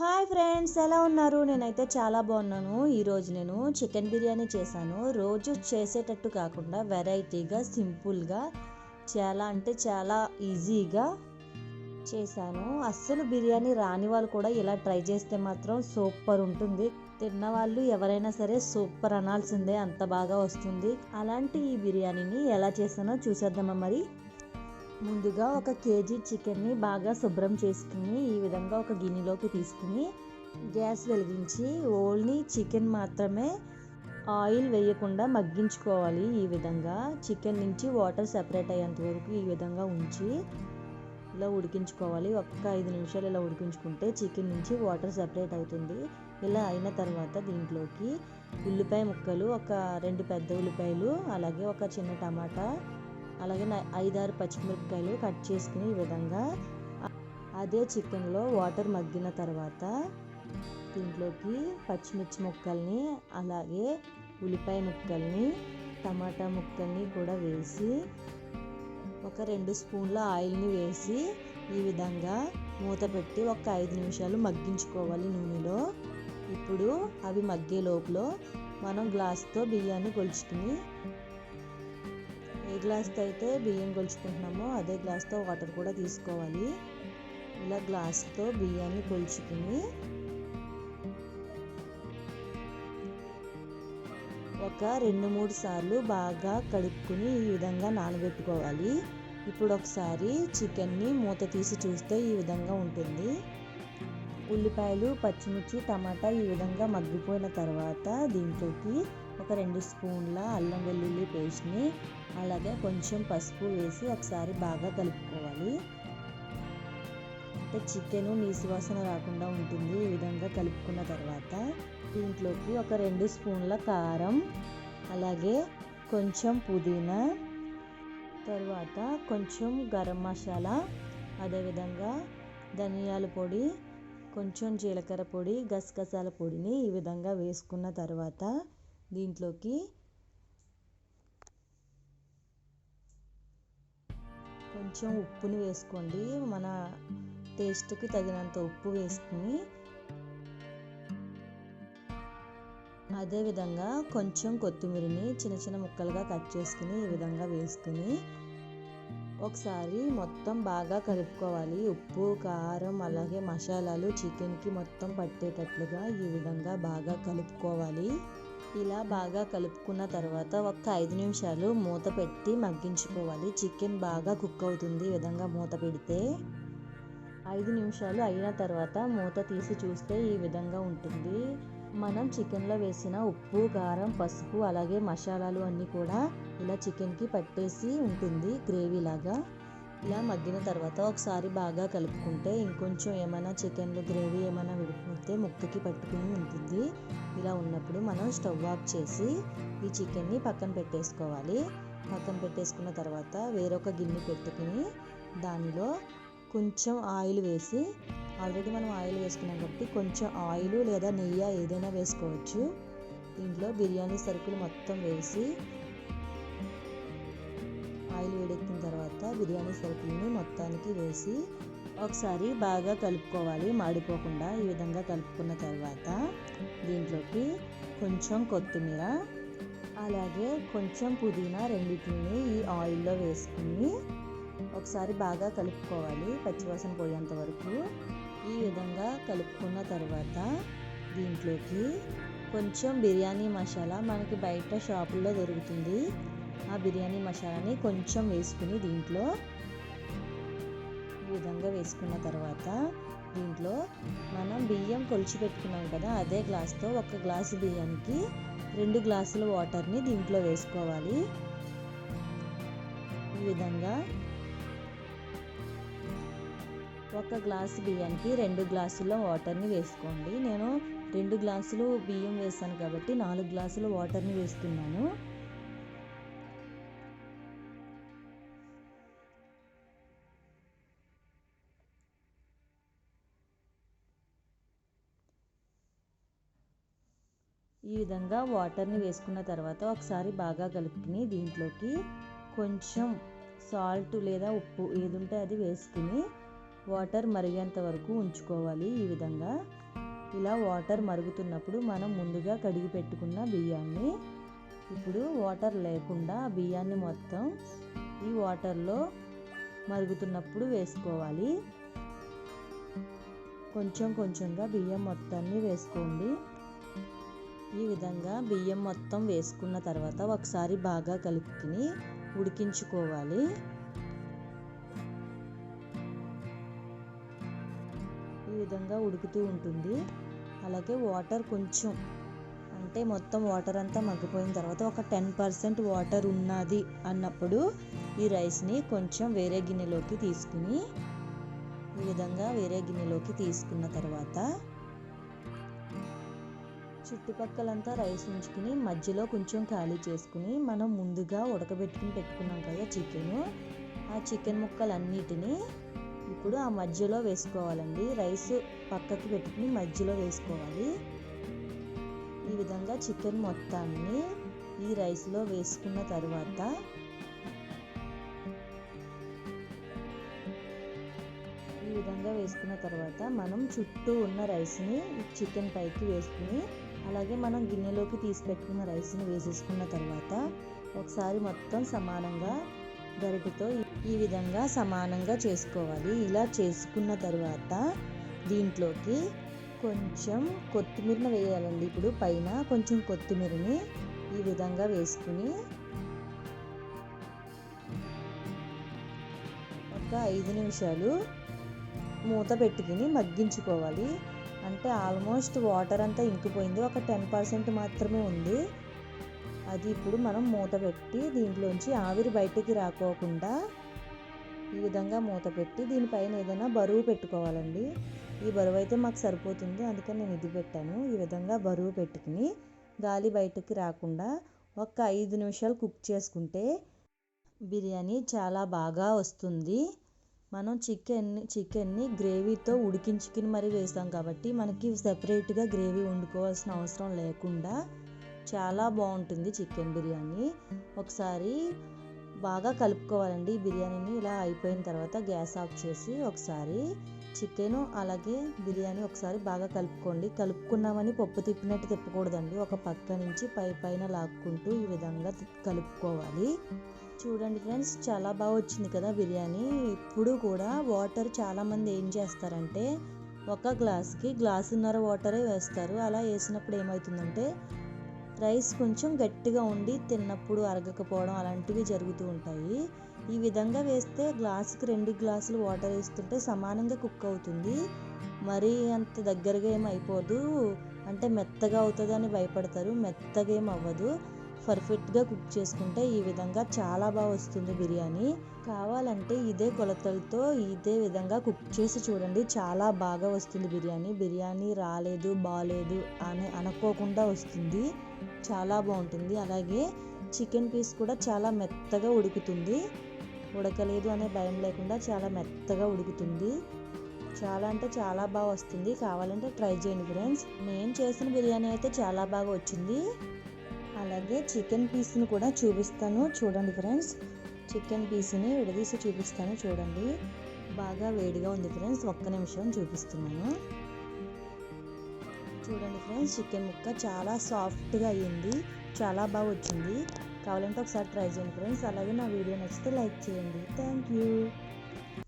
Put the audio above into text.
Hi friends ఎలా ఉన్నారు? నేనైతే చాలా బాగున్నాను. ఈరోజు నేను చికెన్ బిర్యానీ చేశాను. రోజు చేసేటట్టు కాకుండా వెరైటీగా సింపుల్గా చాలా అంటే చాలా ఈజీగా చేశాను. అస్సలు బిర్యానీ రాని వాళ్ళు కూడా ఇలా ట్రై చేస్తే మాత్రం సూపర్ ఉంటుంది. తిన్న వాళ్ళు ఎవరైనా సరే సూపర్ అనాల్సిందే అంత బాగా వస్తుంది. అలాంటి ఈ బిర్యానీని ఎలా చేశానో చూసేద్దామా మరి? ముందుగా ఒక కేజీ చికెన్ని బాగా శుభ్రం చేసుకుని ఈ విధంగా ఒక గిన్నెలోకి తీసుకుని గ్యాస్ వెలిగించి ఓన్లీ చికెన్ మాత్రమే ఆయిల్ వేయకుండా మగ్గించుకోవాలి ఈ విధంగా. చికెన్ నుంచి వాటర్ సెపరేట్ అయ్యేంత వరకు ఈ విధంగా ఉంచి ఇలా ఉడికించుకోవాలి. ఒక్క ఐదు నిమిషాలు ఇలా ఉడికించుకుంటే చికెన్ నుంచి వాటర్ సెపరేట్ అవుతుంది. ఇలా అయిన తర్వాత దీంట్లోకి ఉల్లిపాయ ముక్కలు ఒక రెండు పెద్ద ఉల్లిపాయలు అలాగే ఒక చిన్న టమాటా అలాగే ఐదారు పచ్చిమిరపకాయలు కట్ చేసుకుని ఈ విధంగా అదే చికెన్లో వాటర్ మగ్గిన తర్వాత దీంట్లోకి పచ్చిమిర్చి ముక్కల్ని అలాగే ఉల్లిపాయ ముక్కల్ని టమాటా ముక్కల్ని కూడా వేసి ఒక రెండు స్పూన్ల ఆయిల్ని వేసి ఈ విధంగా మూత పెట్టి ఒక ఐదు నిమిషాలు మగ్గించుకోవాలి నూనెలో. ఇప్పుడు అవి మగ్గే లోపల మనం గ్లాస్తో బియ్యాన్ని కొలుచుకుని గ్లాస్తో అయితే బియ్యం కొలుచుకుంటున్నామో. అదే గ్లాస్తో వాటర్ కూడా తీసుకోవాలి. ఇలా గ్లాస్తో బియ్యాన్ని కొలుచుకుని ఒక రెండు మూడు సార్లు బాగా కడుక్కుని ఈ విధంగా నానబెట్టుకోవాలి. ఇప్పుడు ఒకసారి చికెన్ని మూత తీసి చూస్తే ఈ విధంగా ఉంటుంది. ఉల్లిపాయలు పచ్చిమిర్చి టమాటా ఈ విధంగా మగ్గిపోయిన తర్వాత దీంట్లోకి ఒక రెండు స్పూన్ల అల్లం వెల్లుల్లి పేస్ట్ని అలాగే కొంచెం పసుపు వేసి ఒకసారి బాగా కలుపుకోవాలి. అంటే చికెన్ నీసు వాసన రాకుండా ఉంటుంది ఈ విధంగా కలుపుకున్న తర్వాత దీంట్లోకి ఒక రెండు స్పూన్ల కారం అలాగే కొంచెం పుదీనా తర్వాత కొంచెం గరం మసాలా అదేవిధంగా ధనియాల పొడి కొంచెం జీలకర్ర పొడి గసగసాల పొడిని ఈ విధంగా వేసుకున్న తర్వాత దీంట్లోకి కొంచెం ఉప్పుని వేసుకోండి. మన టేస్ట్కి తగినంత ఉప్పు వేసుకుని అదేవిధంగా కొంచెం కొత్తిమీరని చిన్న చిన్న ముక్కలుగా కట్ చేసుకుని ఈ విధంగా వేసుకుని ఒకసారి మొత్తం బాగా కలుపుకోవాలి. ఉప్పు కారం అలాగే మసాలాలు చికెన్కి మొత్తం పట్టేటట్లుగా ఈ విధంగా బాగా కలుపుకోవాలి. ఇలా బాగా కలుపుకున్న తర్వాత ఒక ఐదు నిమిషాలు మూత పెట్టి మగ్గించుకోవాలి. చికెన్ బాగా కుక్ అవుతుంది ఈ విధంగా మూత పెడితే. ఐదు నిమిషాలు అయిన తర్వాత మూత తీసి చూస్తే ఈ విధంగా ఉంటుంది. మనం చికెన్లో వేసిన ఉప్పు కారం పసుపు అలాగే మసాలాలు అన్నీ కూడా ఇలా చికెన్కి పట్టేసి ఉంటుంది గ్రేవీ లాగా ఇలా మగ్గిన తర్వాత ఒకసారి బాగా కలుపుకుంటే ఇంకొంచెం ఏమైనా చికెన్లో గ్రేవీ ఏమైనా అయితే ముక్కకి పట్టుకుని ఉంటుంది. ఇలా ఉన్నప్పుడు మనం స్టవ్ ఆఫ్ చేసి ఈ చికెన్ని పక్కన పెట్టేసుకోవాలి. పక్కన పెట్టేసుకున్న తర్వాత వేరొక గిన్నె పెట్టుకుని దానిలో కొంచెం ఆయిల్ వేసి ఆల్రెడీ మనం ఆయిల్ వేసుకున్నాం కాబట్టి కొంచెం ఆయిల్ లేదా నెయ్యి ఏదైనా వేసుకోవచ్చు. దీంట్లో బిర్యానీ సరుకులు మొత్తం వేసి ఆయిల్ వేడెక్కిన తర్వాత బిర్యానీ సరుకుల్ని మొత్తానికి వేసి ఒకసారి బాగా కలుపుకోవాలి మాడిపోకుండా ఈ విధంగా కలుపుకున్న తర్వాత దీంట్లోకి కొంచెం కొత్తిమీర అలాగే కొంచెం పుదీనా రెండింటిని ఈ ఆయిల్లో వేసుకుని ఒకసారి బాగా కలుపుకోవాలి పచ్చివాసన పోయేంత వరకు. ఈ విధంగా కలుపుకున్న తర్వాత దీంట్లోకి కొంచెం బిర్యానీ మసాలా మనకి బయట షాపుల్లో దొరుకుతుంది. ఆ బిర్యానీ మసాలాని కొంచెం వేసుకుని దీంట్లో విధంగా వేసుకున్న తర్వాత దీంట్లో మనం బియ్యం కొలిచి పెట్టుకున్నాం కదా అదే గ్లాస్తో ఒక గ్లాసు బియ్యానికి రెండు గ్లాసుల వాటర్ని దీంట్లో వేసుకోవాలి. ఈ విధంగా ఒక గ్లాసు బియ్యానికి రెండు గ్లాసుల వాటర్ని వేసుకోండి. నేను రెండు గ్లాసులు బియ్యం వేసాను కాబట్టి నాలుగు గ్లాసులు వాటర్ని వేస్తున్నాను. ఈ విధంగా వాటర్ని వేసుకున్న తర్వాత ఒకసారి బాగా కలుపుకుని దీంట్లోకి కొంచెం సాల్ట్ లేదా ఉప్పు ఏది ఉంటే అది వేసుకుని వాటర్ మరిగేంత వరకు ఉంచుకోవాలి ఈ విధంగా. ఇలా వాటర్ మరుగుతున్నప్పుడు మనం ముందుగా కడిగి పెట్టుకున్న బియ్యాన్ని ఇప్పుడు వాటర్ లేకుండా ఆ బియ్యాన్ని మొత్తం ఈ వాటర్లో మరుగుతున్నప్పుడు వేసుకోవాలి. కొంచెం కొంచెంగా బియ్యం మొత్తాన్ని వేసుకోండి. ఈ విధంగా బియ్యం మొత్తం వేసుకున్న తర్వాత ఒకసారి బాగా కలుపుకుని ఉడికించుకోవాలి. ఈ విధంగా ఉడుకుతూ ఉంటుంది. అలాగే వాటర్ కొంచెం అంటే మొత్తం వాటర్ అంతా మగ్గిపోయిన తర్వాత ఒక టెన్ పర్సెంట్ వాటర్ ఉన్నది అన్నప్పుడు ఈ రైస్ని కొంచెం వేరే గిన్నెలోకి తీసుకుని ఈ విధంగా వేరే గిన్నెలోకి తీసుకున్న తర్వాత చుట్టుపక్కలంతా రైస్ ఉంచుకుని మధ్యలో కొంచెం ఖాళీ చేసుకుని మనం ముందుగా ఉడకబెట్టుకుని పెట్టుకున్నాం కదా చికెన్. ఆ చికెన్ ముక్కలన్నిటినీ ఇప్పుడు ఆ మధ్యలో వేసుకోవాలండి. రైస్ పక్కకి పెట్టుకుని మధ్యలో వేసుకోవాలి. ఈ విధంగా చికెన్ మొత్తాన్ని ఈ రైస్లో వేసుకున్న తర్వాత ఈ విధంగా వేసుకున్న తర్వాత మనం చుట్టూ ఉన్న రైస్ని చికెన్ పైకి వేసుకుని అలాగే మనం గిన్నెలోకి తీసి పెట్టుకున్న రైస్ని వేసేసుకున్న తర్వాత ఒకసారి మొత్తం సమానంగా గరిటెతో ఈ విధంగా సమానంగా చేసుకోవాలి. ఇలా చేసుకున్న తర్వాత దీంట్లోకి కొంచెం కొత్తిమీరని వేయాలండి. ఇప్పుడు పైన కొంచెం కొత్తిమీరని ఈ విధంగా వేసుకుని ఒక ఐదు నిమిషాలు మూత పెట్టుకుని మగ్గించుకోవాలి. అంటే ఆల్మోస్ట్ వాటర్ అంతా ఇంకిపోయింది. ఒక టెన్ పర్సెంట్ మాత్రమే ఉంది. అది ఇప్పుడు మనం మూత పెట్టి దీంట్లోంచి ఆవిరి బయటికి రాకోకుండా ఈ విధంగా మూత పెట్టి దీనిపైన ఏదైనా బరువు పెట్టుకోవాలండి. ఈ బరువు అయితే మాకు సరిపోతుంది. అందుకని నేను ఇది పెట్టాను. ఈ విధంగా బరువు పెట్టుకుని గాలి బయటకి రాకుండా ఒక ఐదు నిమిషాలు కుక్ చేసుకుంటే బిర్యానీ చాలా బాగా వస్తుంది. మనం చికెన్ని చికెన్ని గ్రేవీతో ఉడికించుకుని మరీ వేస్తాం కాబట్టి మనకి సెపరేట్గా గ్రేవీ వండుకోవాల్సిన అవసరం లేకుండా చాలా బాగుంటుంది చికెన్ బిర్యానీ. ఒకసారి బాగా కలుపుకోవాలండి ఈ బిర్యానీని. ఇలా అయిపోయిన తర్వాత గ్యాస్ ఆఫ్ చేసి ఒకసారి చికెన్ అలాగే బిర్యానీ ఒకసారి బాగా కలుపుకోండి. కలుపుకున్నామని పప్పు తిప్పినట్టు తిప్పకూడదండి. ఒక పక్క నుంచి పై పైన లాక్కుంటూ ఈ విధంగా కలుపుకోవాలి. చూడండి ఫ్రెండ్స్ చాలా బాగా వచ్చింది కదా బిర్యానీ. ఇప్పుడు కూడా వాటర్ చాలామంది ఏం చేస్తారంటే ఒక గ్లాస్కి గ్లాసున్నర వాటరే వేస్తారు. అలా వేసినప్పుడు ఏమవుతుందంటే రైస్ కొంచెం గట్టిగా ఉండి తిన్నప్పుడు అరగకపోవడం అలాంటివి జరుగుతూ ఉంటాయి. ఈ విధంగా వేస్తే గ్లాసుకి రెండు గ్లాసులు వాటర్ వేస్తుంటే సమానంగా కుక్ అవుతుంది. మరీ అంత దగ్గరగా ఏం అయిపోదు. అంటే మెత్తగా అవుతుంది అని భయపడతారు మెత్తగా ఏం అవ్వదు. పర్ఫెక్ట్గా కుక్ చేసుకుంటే ఈ విధంగా చాలా బాగా వస్తుంది బిర్యానీ. కావాలంటే ఇదే కొలతలతో ఇదే విధంగా కుక్ చేసి చూడండి చాలా బాగా వస్తుంది బిర్యానీ. బిర్యానీ రాలేదు బాగాలేదు అని అనుకోకుండా వస్తుంది. చాలా బాగుంటుంది. అలాగే చికెన్ పీస్ కూడా చాలా మెత్తగా ఉడుకుతుంది. ఉడకలేదు అనే భయం లేకుండా చాలా మెత్తగా ఉడుకుతుంది. చాలా అంటే చాలా బాగా వస్తుంది. కావాలంటే ట్రై చేయండి ఫ్రెండ్స్. నేను చేసిన బిర్యానీ అయితే చాలా బాగా వచ్చింది. అలాగే చికెన్ పీస్ని కూడా చూపిస్తాను. చూడండి ఫ్రెండ్స్. చికెన్ పీస్ని విడదీసి చూపిస్తాను చూడండి. బాగా వేడిగా ఉంది ఫ్రెండ్స్. ఒక్క నిమిషం చూపిస్తున్నాను. చూడండి ఫ్రెండ్స్ చికెన్ ముక్క చాలా సాఫ్ట్గా అయ్యింది. చాలా బాగా వచ్చింది. కావాలంటే ఒకసారి ట్రై చేయండి ఫ్రెండ్స్. అలాగే నా వీడియో నచ్చితే లైక్ చేయండి. Thank you